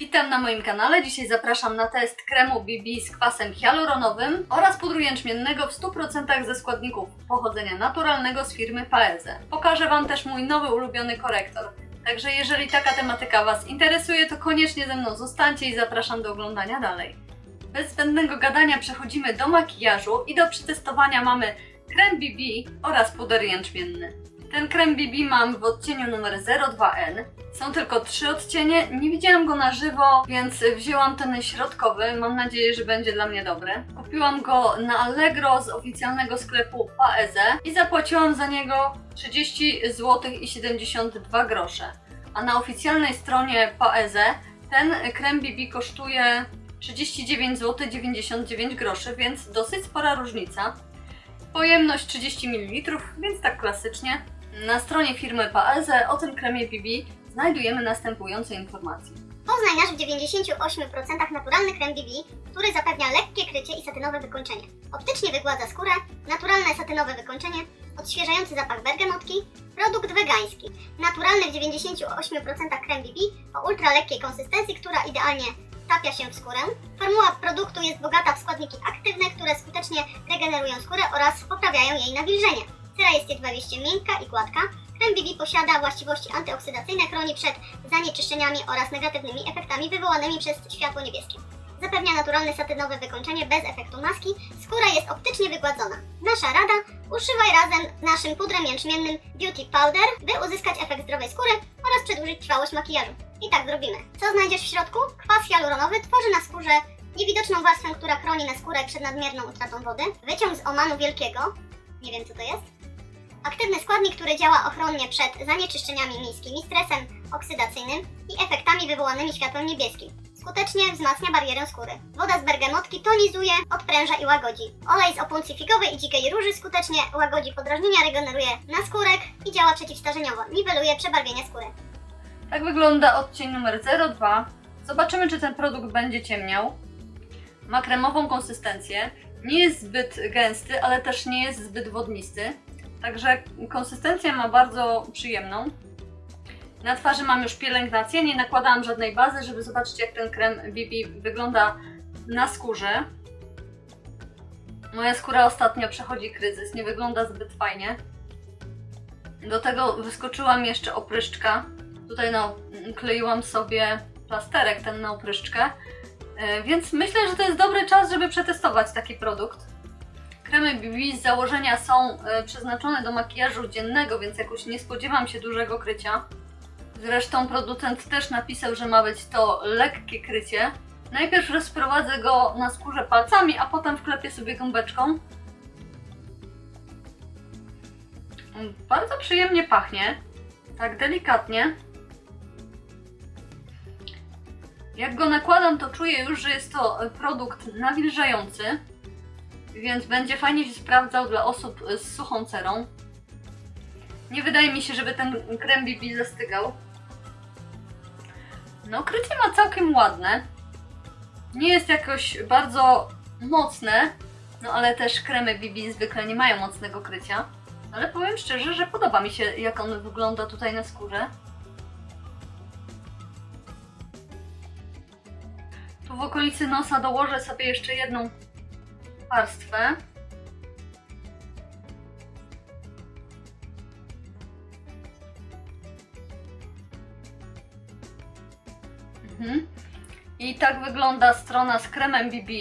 Witam na moim kanale. Dzisiaj zapraszam na test kremu BB z kwasem hialuronowym oraz pudru jęczmiennego w 100% ze składników pochodzenia naturalnego z firmy Paeze. Pokażę Wam też mój nowy ulubiony korektor. Także jeżeli taka tematyka Was interesuje, to koniecznie ze mną zostańcie i zapraszam do oglądania dalej. Bez zbędnego gadania przechodzimy do makijażu i do przetestowania mamy krem BB oraz puder jęczmienny. Ten krem BB mam w odcieniu numer 02N. Są tylko trzy odcienie. Nie widziałam go na żywo, więc wzięłam ten środkowy. Mam nadzieję, że będzie dla mnie dobry. Kupiłam go na Allegro z oficjalnego sklepu Paeze i zapłaciłam za niego 30 zł i 72 grosze. A na oficjalnej stronie Paeze ten krem BB kosztuje 39 zł 99 groszy, więc dosyć spora różnica. Pojemność 30 ml, więc tak klasycznie. Na stronie firmy Paeze o tym kremie BB znajdujemy następujące informacje. Poznaj nasz w 98% naturalny krem BB, który zapewnia lekkie krycie i satynowe wykończenie. Optycznie wygładza skórę, naturalne satynowe wykończenie, odświeżający zapach bergamotki, produkt wegański. Naturalny w 98% krem BB o ultralekkiej konsystencji, która idealnie wtapia się w skórę. Formuła produktu jest bogata w składniki aktywne, które skutecznie regenerują skórę oraz poprawiają jej nawilżenie. Cera jest jedwabiście miękka i gładka. Krem BB posiada właściwości antyoksydacyjne, chroni przed zanieczyszczeniami oraz negatywnymi efektami wywołanymi przez światło niebieskie. Zapewnia naturalne satynowe wykończenie bez efektu maski. Skóra jest optycznie wygładzona. Nasza rada: używaj razem z naszym pudrem jęczmiennym Beauty Powder, by uzyskać efekt zdrowej skóry oraz przedłużyć trwałość makijażu. I tak zrobimy. Co znajdziesz w środku? Kwas hialuronowy tworzy na skórze niewidoczną warstwę, która chroni na skórę przed nadmierną utratą wody. Wyciąg z omanu wielkiego. Nie wiem co to jest. Aktywny składnik, który działa ochronnie przed zanieczyszczeniami miejskimi, stresem oksydacyjnym i efektami wywołanymi światłem niebieskim. Skutecznie wzmacnia barierę skóry. Woda z bergamotki tonizuje, odpręża i łagodzi. Olej z figowej i dzikiej róży skutecznie łagodzi podrażnienia, regeneruje naskórek i działa przeciwstarzeniowo. Niweluje przebarwienia skóry. Tak wygląda odcień numer 02. Zobaczymy, czy ten produkt będzie ciemniał. Ma kremową konsystencję. Nie jest zbyt gęsty, ale też nie jest zbyt wodnisty. Także konsystencję ma bardzo przyjemną. Na twarzy mam już pielęgnację, nie nakładałam żadnej bazy, żeby zobaczyć jak ten krem BB wygląda na skórze. Moja skóra ostatnio przechodzi kryzys, nie wygląda zbyt fajnie. Do tego wyskoczyła mi jeszcze opryszczka. Tutaj no, kleiłam sobie plasterek ten na opryszczkę. E, Więc myślę, że to jest dobry czas, żeby przetestować taki produkt. Kremy BB z założenia są e, przeznaczone do makijażu dziennego, więc jakoś nie spodziewam się dużego krycia. Zresztą producent też napisał, że ma być to lekkie krycie. Najpierw rozprowadzę go na skórze palcami, a potem wklepię sobie gąbeczką. Mm, Bardzo przyjemnie pachnie. Tak delikatnie. Jak go nakładam, to czuję już, że jest to produkt nawilżający, więc będzie fajnie się sprawdzał dla osób z suchą cerą. Nie wydaje mi się, żeby ten krem BB zastygał. No, krycie ma całkiem ładne. Nie jest jakoś bardzo mocne, no ale też kremy BB zwykle nie mają mocnego krycia. Ale powiem szczerze, że podoba mi się, jak on wygląda tutaj na skórze. Tu w okolicy nosa dołożę sobie jeszcze jedną warstwę. Mhm. I tak wygląda strona z kremem BB.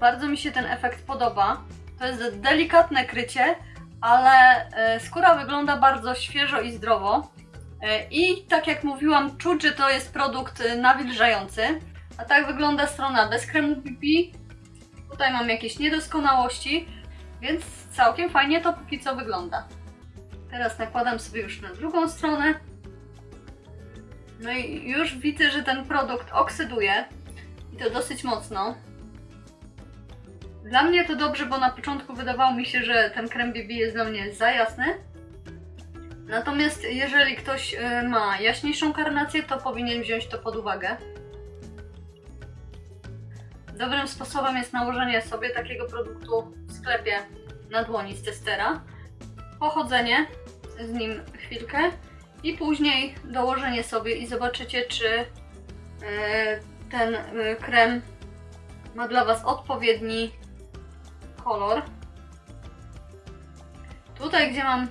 Bardzo mi się ten efekt podoba. To jest delikatne krycie, ale e, skóra wygląda bardzo świeżo i zdrowo. E, I tak jak mówiłam, czuć, że to jest produkt e, nawilżający. A tak wygląda strona bez kremu BB. Tutaj mam jakieś niedoskonałości, więc całkiem fajnie to póki co wygląda. Teraz nakładam sobie już na drugą stronę. No i już widzę, że ten produkt oksyduje i to dosyć mocno. Dla mnie to dobrze, bo na początku wydawało mi się, że ten krem BB jest dla mnie za jasny. Natomiast jeżeli ktoś y, ma jaśniejszą karnację, to powinien wziąć to pod uwagę. Dobrym sposobem jest nałożenie sobie takiego produktu w sklepie na dłoni z testera, pochodzenie z nim chwilkę i później dołożenie sobie i zobaczycie, czy e, ten e, krem ma dla Was odpowiedni kolor. Tutaj, gdzie mam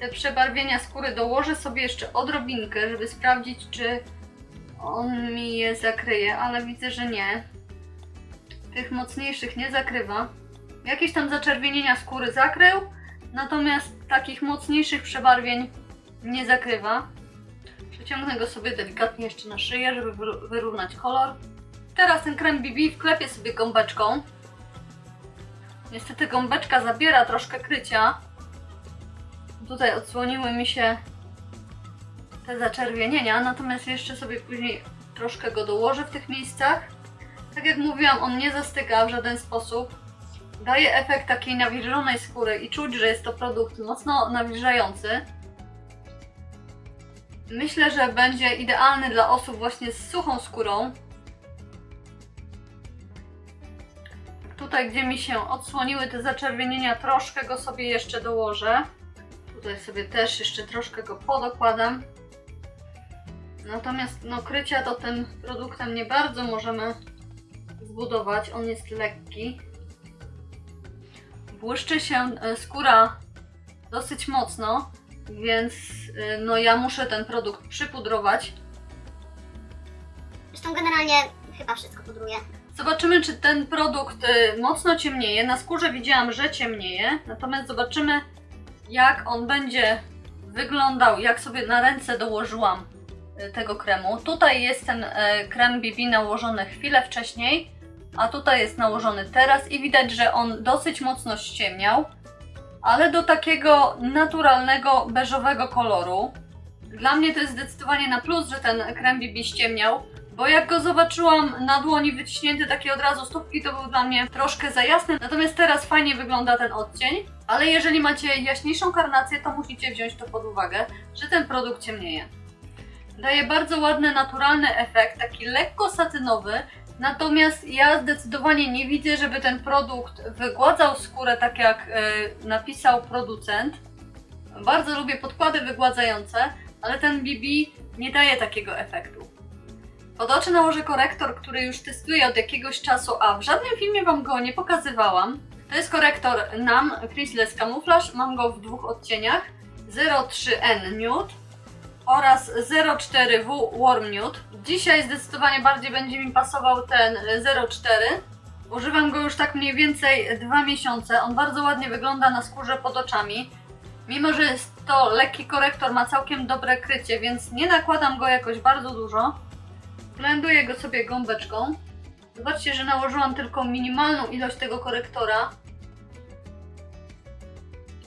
te przebarwienia skóry, dołożę sobie jeszcze odrobinkę, żeby sprawdzić, czy on mi je zakryje, ale widzę, że nie. Tych mocniejszych nie zakrywa. Jakieś tam zaczerwienienia skóry zakrył, natomiast takich mocniejszych przebarwień nie zakrywa. Przeciągnę go sobie delikatnie jeszcze na szyję, żeby wyrównać kolor. Teraz ten krem BB wklepię sobie gąbeczką. Niestety gąbeczka zabiera troszkę krycia. Tutaj odsłoniły mi się te zaczerwienienia, natomiast jeszcze sobie później troszkę go dołożę w tych miejscach. Tak jak mówiłam, on nie zastyka w żaden sposób. Daje efekt takiej nawilżonej skóry i czuć, że jest to produkt mocno nawilżający. Myślę, że będzie idealny dla osób właśnie z suchą skórą. Tutaj, gdzie mi się odsłoniły te zaczerwienienia, troszkę go sobie jeszcze dołożę. Tutaj sobie też jeszcze troszkę go podokładam. Natomiast no, krycia to tym produktem nie bardzo możemy zbudować. On jest lekki. Błyszczy się e, skóra dosyć mocno, więc e, no ja muszę ten produkt przypudrować. Zresztą generalnie chyba wszystko pudruję. Zobaczymy, czy ten produkt y, mocno ciemnieje. Na skórze widziałam, że ciemnieje, natomiast zobaczymy, jak on będzie wyglądał, jak sobie na ręce dołożyłam tego kremu. Tutaj jest ten krem BB nałożony chwilę wcześniej, a tutaj jest nałożony teraz i widać, że on dosyć mocno ściemniał, ale do takiego naturalnego, beżowego koloru. Dla mnie to jest zdecydowanie na plus, że ten krem BB ściemniał, bo jak go zobaczyłam na dłoni wyciśnięty takie od razu stópki, to był dla mnie troszkę za jasny. Natomiast teraz fajnie wygląda ten odcień. Ale jeżeli macie jaśniejszą karnację, to musicie wziąć to pod uwagę, że ten produkt ciemnieje. Daje bardzo ładny, naturalny efekt, taki lekko satynowy. Natomiast ja zdecydowanie nie widzę, żeby ten produkt wygładzał skórę tak jak e, napisał producent. Bardzo lubię podkłady wygładzające, ale ten BB nie daje takiego efektu. Pod oczy nałożę korektor, który już testuję od jakiegoś czasu, a w żadnym filmie Wam go nie pokazywałam. To jest korektor NAM Creaseless Camouflage. Mam go w dwóch odcieniach. 03N Nude oraz 04W Warm Nude. Dzisiaj zdecydowanie bardziej będzie mi pasował ten 04. Używam go już tak mniej więcej dwa miesiące. On bardzo ładnie wygląda na skórze pod oczami. Mimo, że jest to lekki korektor, ma całkiem dobre krycie, więc nie nakładam go jakoś bardzo dużo. Blenduję go sobie gąbeczką. Zobaczcie, że nałożyłam tylko minimalną ilość tego korektora.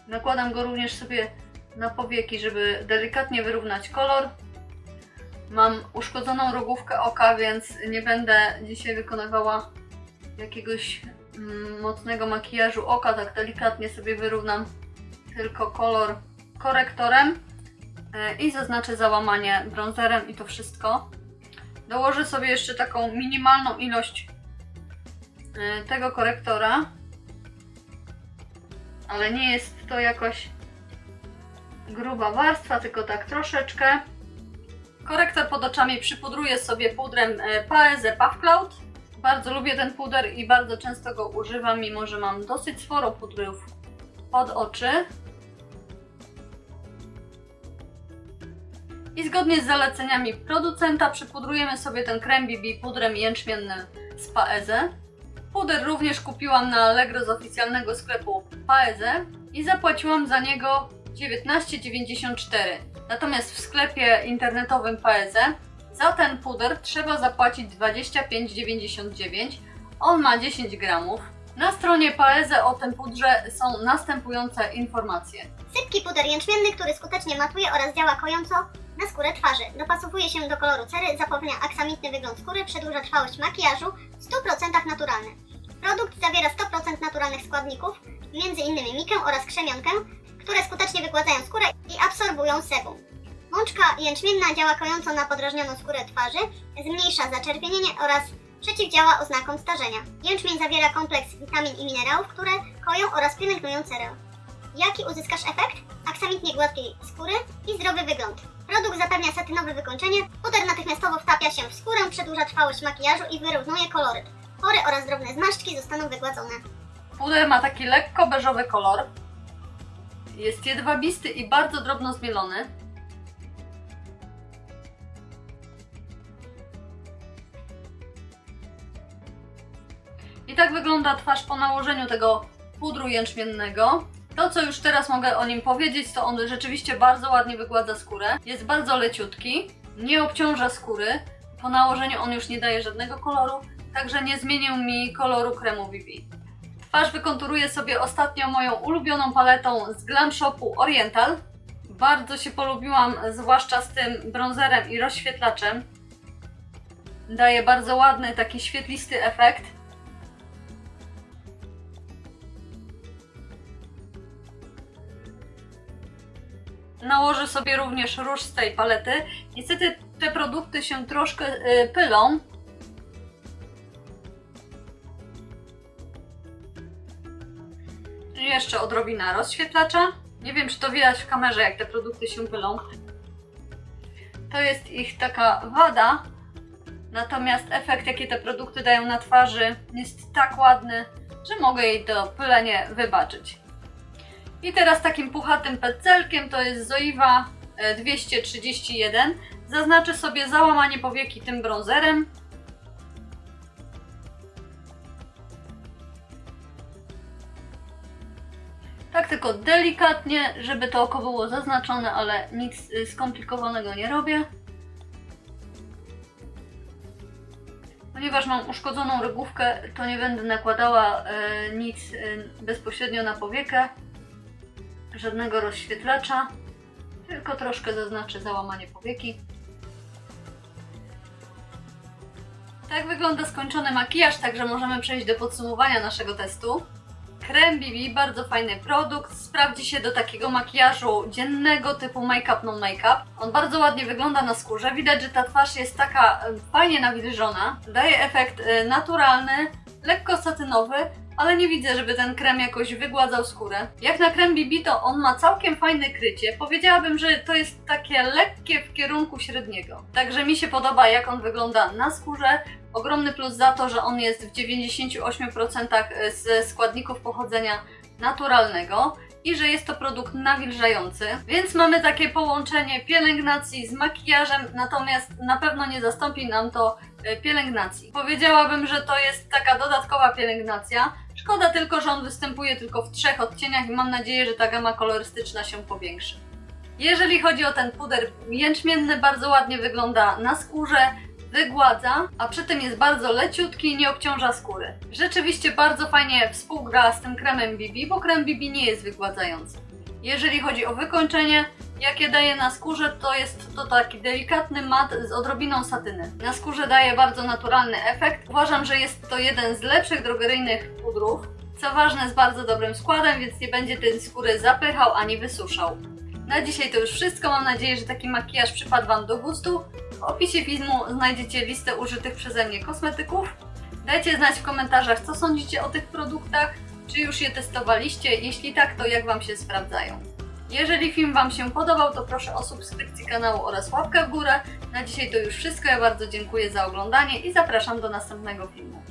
Nakładam go również sobie na powieki, żeby delikatnie wyrównać kolor. Mam uszkodzoną rogówkę oka, więc nie będę dzisiaj wykonywała jakiegoś mm, mocnego makijażu oka. Tak delikatnie sobie wyrównam tylko kolor korektorem E, i zaznaczę załamanie bronzerem i to wszystko. Dołożę sobie jeszcze taką minimalną ilość e, tego korektora. Ale nie jest to jakoś gruba warstwa, tylko tak troszeczkę. Korektor pod oczami przypudruję sobie pudrem Paese Puff Cloud. Bardzo lubię ten puder i bardzo często go używam, mimo że mam dosyć sporo pudrów pod oczy. I zgodnie z zaleceniami producenta przypudrujemy sobie ten krem BB pudrem jęczmiennym z Paese. Puder również kupiłam na Allegro z oficjalnego sklepu Paese i zapłaciłam za niego 19,94. Natomiast w sklepie internetowym Paese za ten puder trzeba zapłacić 25,99. On ma 10 gramów. Na stronie Paese o tym pudrze są następujące informacje. Sypki puder jęczmienny, który skutecznie matuje oraz działa kojąco na skórę twarzy. Dopasowuje się do koloru cery, zapewnia aksamitny wygląd skóry, przedłuża trwałość makijażu, w 100% naturalny. Produkt zawiera 100% naturalnych składników, m.in. mikę oraz krzemionkę, które skutecznie wygładzają skórę i absorbują sebum. Mączka jęczmienna działa kojąco na podrażnioną skórę twarzy, zmniejsza zaczerwienienie oraz przeciwdziała oznakom starzenia. Jęczmień zawiera kompleks witamin i minerałów, które koją oraz pielęgnują cerę. Jaki uzyskasz efekt? aksamitnie gładkiej skóry i zdrowy wygląd. Produkt zapewnia satynowe wykończenie, puder natychmiastowo wtapia się w skórę, przedłuża trwałość makijażu i wyrównuje koloryt. Pory oraz drobne zmarszczki zostaną wygładzone. Puder ma taki lekko beżowy kolor. Jest jedwabisty i bardzo drobno zmielony. I tak wygląda twarz po nałożeniu tego pudru jęczmiennego. To, co już teraz mogę o nim powiedzieć, to on rzeczywiście bardzo ładnie wygładza skórę. Jest bardzo leciutki, nie obciąża skóry. Po nałożeniu on już nie daje żadnego koloru, także nie zmienił mi koloru kremu BB. Twarz wykonturuję sobie ostatnio moją ulubioną paletą z Glam Shopu Oriental. Bardzo się polubiłam, zwłaszcza z tym bronzerem i rozświetlaczem. Daje bardzo ładny, taki świetlisty efekt. Nałożę sobie również róż z tej palety. Niestety te produkty się troszkę y, pylą, Jeszcze odrobina rozświetlacza. Nie wiem, czy to widać w kamerze, jak te produkty się pylą. To jest ich taka wada. Natomiast efekt, jaki te produkty dają na twarzy, jest tak ładny, że mogę jej to pylenie wybaczyć. I teraz takim puchatym pędzelkiem, to jest Zoiva e, 231. Zaznaczę sobie załamanie powieki tym bronzerem. Tak tylko delikatnie, żeby to oko było zaznaczone, ale nic y, skomplikowanego nie robię. Ponieważ mam uszkodzoną rogówkę, to nie będę nakładała e, nic e, bezpośrednio na powiekę, żadnego rozświetlacza, tylko troszkę zaznaczę załamanie powieki. Tak wygląda skończony makijaż, także możemy przejść do podsumowania naszego testu. Krem BB, bardzo fajny produkt, sprawdzi się do takiego makijażu dziennego typu make-up, non make-up. On bardzo ładnie wygląda na skórze, widać, że ta twarz jest taka fajnie nawilżona, daje efekt e, naturalny, lekko satynowy, ale nie widzę, żeby ten krem jakoś wygładzał skórę. Jak na krem BB, to on ma całkiem fajne krycie. Powiedziałabym, że to jest takie lekkie w kierunku średniego. Także mi się podoba, jak on wygląda na skórze. Ogromny plus za to, że on jest w 98% ze składników pochodzenia naturalnego i że jest to produkt nawilżający. Więc mamy takie połączenie pielęgnacji z makijażem, natomiast na pewno nie zastąpi nam to e, pielęgnacji. Powiedziałabym, że to jest taka dodatkowa pielęgnacja. Szkoda tylko, że on występuje tylko w trzech odcieniach i mam nadzieję, że ta gama kolorystyczna się powiększy. Jeżeli chodzi o ten puder jęczmienny, bardzo ładnie wygląda na skórze, wygładza, a przy tym jest bardzo leciutki i nie obciąża skóry. Rzeczywiście bardzo fajnie współgra z tym kremem BB, bo krem BB nie jest wygładzający. Jeżeli chodzi o wykończenie, jakie daje na skórze, to jest to taki delikatny mat z odrobiną satyny. Na skórze daje bardzo naturalny efekt. Uważam, że jest to jeden z lepszych drogeryjnych pudrów. Co ważne, z bardzo dobrym składem, więc nie będzie tej skóry zapychał ani wysuszał. Na dzisiaj to już wszystko. Mam nadzieję, że taki makijaż przypadł Wam do gustu. W opisie filmu znajdziecie listę użytych przeze mnie kosmetyków. Dajcie znać w komentarzach, co sądzicie o tych produktach, czy już je testowaliście. Jeśli tak, to jak Wam się sprawdzają. Jeżeli film Wam się podobał, to proszę o subskrypcję kanału oraz łapkę w górę. Na dzisiaj to już wszystko. Ja bardzo dziękuję za oglądanie i zapraszam do następnego filmu.